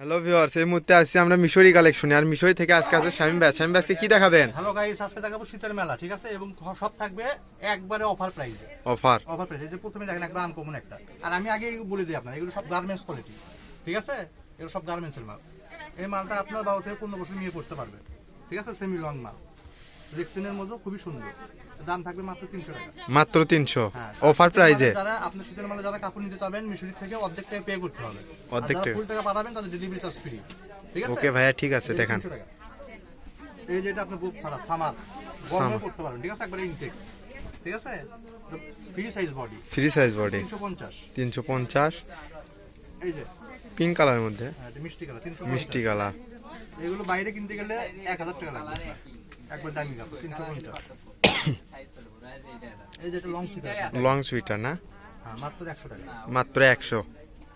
Hello viewers এই মুহূর্তে আসছি আমরা মিশরি কালেকশনে আর মিশরি থেকে আজকে আছে শামিম ব্যাস শামিম ব্যাসকে কি দেখাবেন? হ্যালো গাইস আজকে দেখাবো শীতের মেলা ঠিক আছে? এবং সব থাকবে একবারে অফার প্রাইসে অফার অফার প্রাইসে যে প্রথমে দেখেন একবার আনকমন একটা। আর আমি আগে বলে দিই আপনার এগুলো সব গার্মেন্টস কোয়ালিটি ঠিক আছে? এগুলো সব গার্মেন্টসের মাল। এই মালটা আপনার বারো থেকে পনেরো বছর নিয়ে পড়তে পারবে ঠিক আছে? সেমি লং মাল। রেক্সিনের মধ্যে খুবই সুন্দর। দাম থাকবে মাত্র তিনশো টাকা। মাত্র তিনশো? হ্যাঁ অফার প্রাইজে যারা আপনার শীতের মালে যারা কাপড় নিতে চাবেন মিশরি থেকে অর্ধেক টাকা পে করতে হবে। অর্ধেক টাকা। ফুল টাকা পাঠাবেন তাদের ডেলিভারি চার্জ ফ্রি ঠিক আছে? ওকে ভাইয়া ঠিক আছে দেখান। 300 এই যেটা আপনার বুক ফাড়া সামার। গরমে পড়তে পারেন ঠিক আছে? একবারে ইনটেক ঠিক আছে? Free size body free size body তিনশো পঞ্চাশ। তিনশো পঞ্চাশ। এই যে। পিঙ্ক কালারের মধ্যে? হ্যাঁ, মিষ্টি কালার মিষ্টি কালার এগুলো বাইরে কিনতে গেলে এক হাজার টাকা লাগবে। একবার দামি কাপড় তিনশো পঞ্চাশ। এই যেটা লং চিটার লং সুইটার না? হ্যাঁ মাত্র একশো টাকা। মাত্র একশো।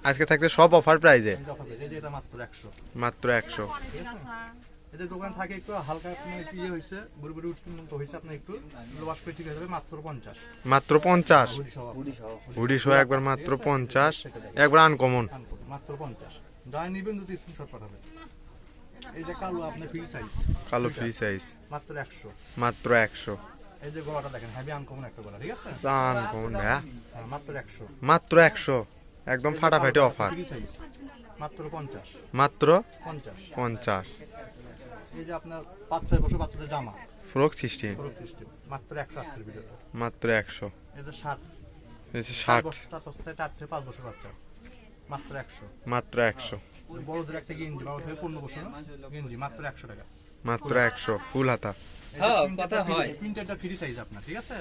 আজকে থাকতে সব অফার প্রাইজে মাত্র একশো। মাত্র একশো। এদের দোকান থাকে একটু হালকা আপনার একটু ইয়ে হয়েছে বুড়ি বুড়ি উঠতে মতো হয়েছে আপনার একটু করে ঠিক হয়ে যাবে মাত্র পঞ্চাশ। মাত্র পঞ্চাশ? হুডি সহ। একবার মাত্র পঞ্চাশ। একবার আনকমন মাত্র পঞ্চাশ। যা নিবেন যদি স্ক্রিনশট পাঠাবে এই যে কালো আপনার ফ্রি সাইজ কালো ফ্রি সাইজ মাত্র একশো। মাত্র একশো। এই যে গলাটা দেখেন হেভি আনকমন একটা গলা ঠিক আছে? আনকমন ভাইয়া। হ্যাঁ, মাত্র একশো। মাত্র একশো। একদম ফাটাফাটি অফার মাত্র পঞ্চাশ। মাত্র পঞ্চাশ। পঞ্চাশ। এই যে আপনার পাঁচ ছয় বছর বাচ্চাদের জামা। ফ্রক সিস্টেম পুরো সিস্টেম মাত্র একশো আশির ভিডিওতে। মাত্র একশো। এই যে ষাট। ষাট। চার বছর থেকে চার থেকে পাঁচ বছর বাচ্চা। মাত্র একশো। মাত্র একশো। বড়দের একটা গেঞ্জি বারো থেকে পনেরো বছর গেঞ্জি মাত্র একশো টাকা। মাত্র একশো ফুল হাতা। হ্যাঁ, কথা হয়। প্রিন্টারটা ফ্রি সাইজ আপনার ঠিক আছে?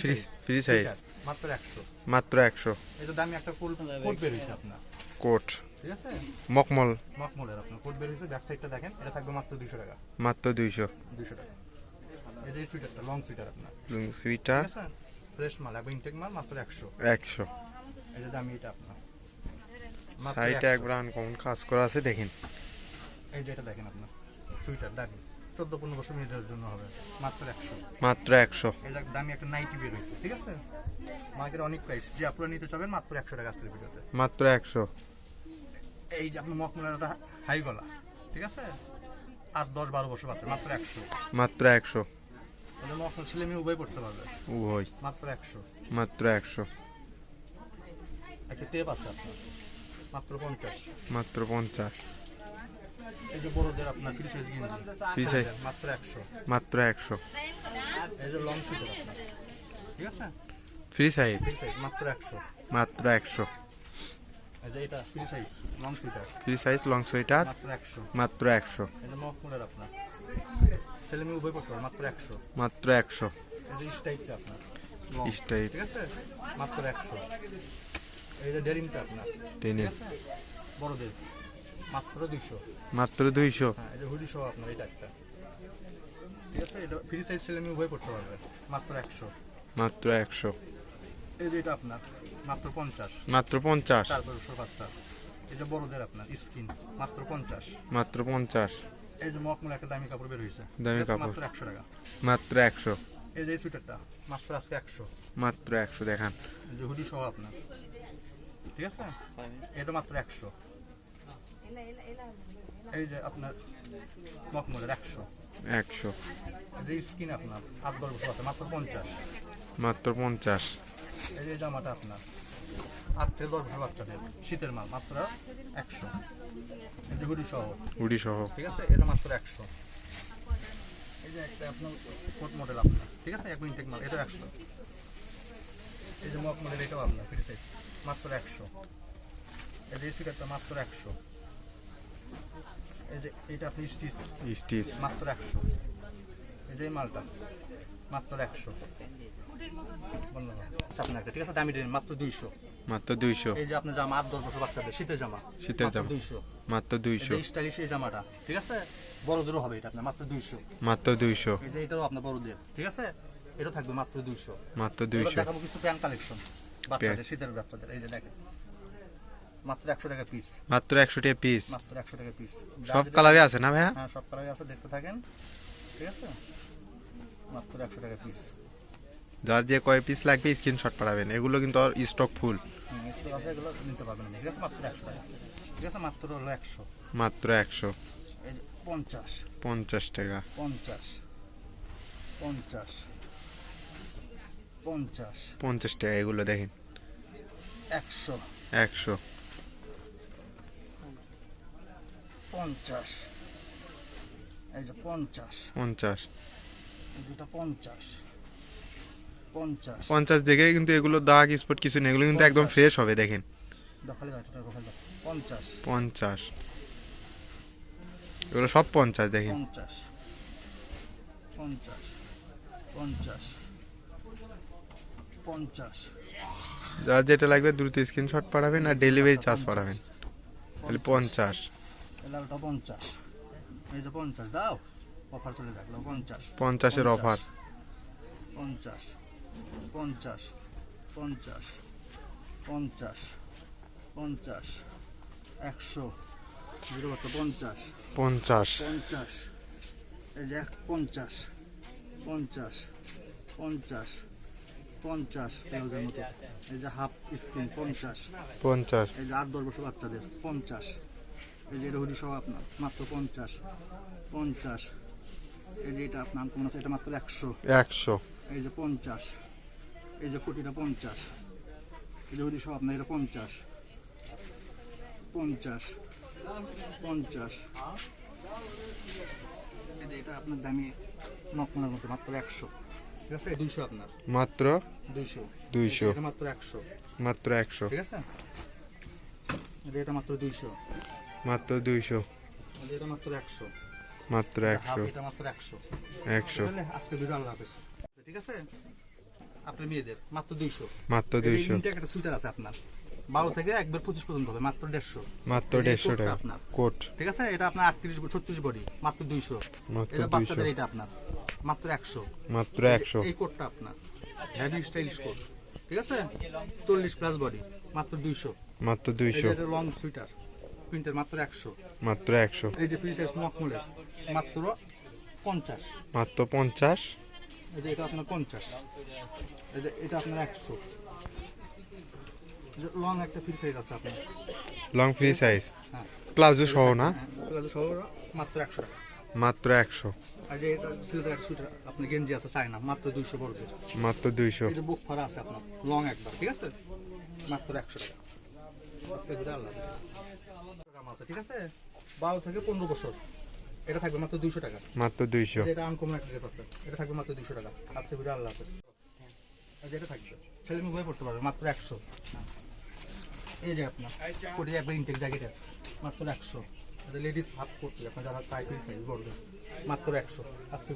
ফ্রি ফ্রি সাইজ মাত্র একশো। মাত্র একশো। এটা দামি একটা কোট কোট বের হয়েছে আপনার। কোট। ঠিক আছে? মকমল। মখমলের আপনার কোট বের হয়েছে ব্যাক সাইডটা দেখেন এটা থাকবে মাত্র দুশো টাকা। মাত্র দুইশো। দুশো টাকা। এই যে সুইটারটা লং সুইটার আপনার। সুইটার ঠিক ফ্রেশ মাল এবং ইনটেক মাল মাত্র একশো। একশো। এই যে দামি এটা আপনার। সাইডে 100 একবার আনকমন কাজ করা আছে দেখেন। এই যে এটা দেখেন আপনার সুইটার দামি। চোদ্দ পনেরো বছর মেয়েদের জন্য হবে মাত্র একশো। মাত্র একশো। এই দেখ দামি একটা নাইটি বের হয়েছে ঠিক আছে? মার্কেটে অনেক প্রাইস যে আপনারা নিতে চাবেন মাত্র একশো টাকা আসলে ভিডিওতে। মাত্র একশো। এই যে আপনার মকমলের একটা হাই গলা ঠিক আছে? আট দশ বারো বছর বাচ্চা মাত্র একশো। মাত্র একশো। মকমল ছেলে মেয়ে উভয় পড়তে পারবে? ওই মাত্র একশো। মাত্র একশো। একটা টেপ আছে আপনার। মাত্র পঞ্চাশ। মাত্র পঞ্চাশ। এই যে বড়দের আপনার ফ্রি সাইজ গেঞ্জি। মাত্র একশো। মাত্র একশো। এই যে লং আপনার। ঠিক আছে? ফ্রি সাইজ ফ্রি সাইজ মাত্র একশো। মাত্র একশো। এই যে এটা free size long sweater free size long sweater মাত্র একশো। মাত্র একশো। এই যে মকমলের আপনার। ছেলে মেয়ে উভয় পড়তে মাত্র একশো। মাত্র একশো। এই যে স্টাইপটা আপনার। স্টাইপ ঠিক আছে? মাত্র একশো। ডেরিমটা আপনার। বড়দের। মাত্র দুইশো। মাত্র দুইশো। হ্যাঁ হুডি সহ আপনার এটা একটা। ঠিক আছে এটা ফ্রি সাইজ ছেলে মেয়ে উভয় পড়তে পারবে। মাত্র একশো। মাত্র একশো। এই যে এটা আপনার মাত্র পঞ্চাশ। মাত্র পঞ্চাশ। বাচ্চা। বড়দের আপনার স্কিন মাত্র পঞ্চাশ। মাত্র পঞ্চাশ। এই যে মকমল একটা দামি কাপড় বের হয়েছে দামি কাপড়। মাত্র একশো টাকা। মাত্র একশো। এই যে সুইটারটা মাত্র আজকে একশো। মাত্র একশো দেখান। এই যে হুডি সহ আপনার। ঠিক আছে? এটা মাত্র একশো। এই যে আপনার মকমলের একশো। একশো। এই যে স্কিন আপনার আট দশ বছর আছে মাত্র পঞ্চাশ। মাত্র পঞ্চাশ। এই যে জামাটা আপনার আট থেকে দশ বছর বাচ্চাদের শীতের মাল মাত্র একশো। এই যে হুডি সহ। উড়ি সহ। ঠিক আছে? এটা মাত্র একশো। এই যে একটা আপনার কোট মডেল আপনার ঠিক আছে? এক ইনটেক মাল এটা একশো। এই যে মক মডেল এটাও আপনার ফ্রি সাইজ মাত্র একশো। এই যে সুইটারটা মাত্র একশো। এই যে এটা আপনি স্টিচ স্টিচ মাত্র একশো। এই যে মালটা মাত্র একশো। ঠিক আছে? দামি দামি মাত্র দুইশো। মাত্র দুইশো। এই যে আপনার জামা আট দশ বছর বাচ্চাদের শীতের জামা। শীতের জামা। দুইশো। মাত্র দুইশো। স্টাইলিশ এই জামাটা ঠিক আছে? বড়দেরও হবে এটা আপনার মাত্র দুইশো। মাত্র দুইশো। এই যে এটাও আপনার বড়দের ঠিক আছে? এটা থাকবে মাত্র দুইশো। মাত্র এবার দুইশো। দেখাবো কিছু প্যান্ট কালেকশন বাচ্চাদের শীতের বাচ্চাদের। এই যে দেখেন মাত্র একশো টাকা পিস মাত্র একশো টাকা পিস মাত্র একশো টাকা পিস সব কালারে আছে না ভাইয়া? হ্যাঁ সব কালারে আছে দেখতে থাকেন। ঠিক আছে? মাত্র একশো টাকা পিস যার যে কয় পিস লাগবে স্ক্রিনশট পাঠাবেন। এগুলো কিন্তু আর স্টক ফুল স্টক আছে এগুলো নিতে পারবেন ঠিক আছে মাত্র একশো টাকা। ঠিক আছে মাত্র হলো একশো। মাত্র একশো। এই যে পঞ্চাশ। পঞ্চাশ টাকা। পঞ্চাশ। পঞ্চাশ। পঞ্চাশ। পঞ্চাশ টাকা এগুলো দেখেন। একশো। একশো। পঞ্চাশ। এই যে পঞ্চাশ। পঞ্চাশ। দুটো পঞ্চাশ। পঞ্চাশ। পঞ্চাশ দেখে কিন্তু এগুলো দাগ স্পট কিছু নেই। এগুলো কিন্তু একদম ফ্রেশ হবে দেখেন। পঞ্চাশ। পঞ্চাশ। এগুলো সব পঞ্চাশ দেখেন। পঞ্চাশ। পঞ্চাশ। পঞ্চাশ। পঞ্চাশ। যার যেটা লাগবে দ্রুত স্ক্রিনশট পাঠাবেন আর ডেলিভারি চার্জ পাঠাবেন। তাহলে পঞ্চাশ। লালটা পঞ্চাশ। এই যে পঞ্চাশ দাও। অফার চলে থাকল পঞ্চাশ। পঞ্চাশের অফার। পঞ্চাশ। পঞ্চাশ। পঞ্চাশ। পঞ্চাশ। পঞ্চাশ। একশো। জিরো কত? পঞ্চাশ। পঞ্চাশ। পঞ্চাশ। এই যে এক পঞ্চাশ। পঞ্চাশ। পঞ্চাশ। পঞ্চাশ পেঁয়াজের মতো। এই যে হাফ স্ক্রিন পঞ্চাশ। পঞ্চাশ। এই যে আট দশ বছর বাচ্চাদের পঞ্চাশ। এই যে এটা হুডি সহ আপনার মাত্র পঞ্চাশ। পঞ্চাশ। এই যে এটা আপনার কোন আছে এটা মাত্র একশো। একশো। এই যে পঞ্চাশ। এই যে কোটিটা পঞ্চাশ। এই যে হুডি সহ আপনার এটা পঞ্চাশ। পঞ্চাশ। পঞ্চাশ। এটা আপনার দামি নকমনের মতো মাত্র একশো। ঠিক আছে? দুইশো আপনার। মাত্র দুইশো। এটা মাত্র একশো। মাত্র একশো। ঠিক আছে? এটা মাত্র দুইশো। মাত্র এটা এটা? আজকে ভিডিও আল্লাহ হাফেজ ঠিক আছে? আপনার মেয়েদের। মাত্র দুইশো। মাত্র দুইশো। একটা সুইটার আছে আপনার। বারো থেকে একবার পঁচিশ পর্যন্ত হবে মাত্র দেড়শো। মাত্র দেড়শো টাকা। আপনার। কোট। ঠিক আছে? এটা আপনার আটত্রিশ ছত্রিশ বডি মাত্র দুইশো। এটা বাচ্চাদের এটা আপনার মাত্র একশো। মাত্র একশো। এই কোটটা আপনার হেভি স্টাইলিশ কোট। ঠিক আছে? চল্লিশ প্লাস বডি মাত্র দুইশো। মাত্র দুইশো। যে লং সুইটার প্রিন্টের মাত্র একশো। মাত্র একশো। এই যে ফ্রি সাইজ মকমলের মাত্র পঞ্চাশ। মাত্র পঞ্চাশ। এই যে এটা আপনার পঞ্চাশ। এই যে এটা আপনার একশো। লং একটা ফ্রি সাইজ আছে আপনার। লং ফ্রি সাইজ হ্যাঁ। প্লাজো সহ না? প্লাজো সহ মাত্র একশো টাকা। মাত্র একশো। আর যে এটা সিলভার একটা সুইটার আপনার গেঞ্জি আছে চায়না মাত্র দুইশো বর্গের। মাত্র দুইশো। এই যে বুক ফাড়া আছে আপনার লং একবার ঠিক আছে? মাত্র একশো টাকা। আজকে ভিডিও আল্লাহ। দাম আছে ঠিক আছে? বারো থেকে পনেরো বছর। এটা থাকবে মাত্র দুইশো টাকা। মাত্র দুইশো। এই যে এটা আনকমন একটা ড্রেস আছে এটা থাকবে মাত্র দুইশো টাকা। আজকে ভিডিও আল্লাহ হাফেজ এটা থাকবে। ছেলে মেয়ে উভয় পড়তে পারবে মাত্র একশো। এই যে আপনার কোটি একবার ইনটেক জ্যাকেট মাত্র একশো। লেডিস হাফ করছে আপনার যারা করে সাইজ বড় মাত্র একশো। আজকে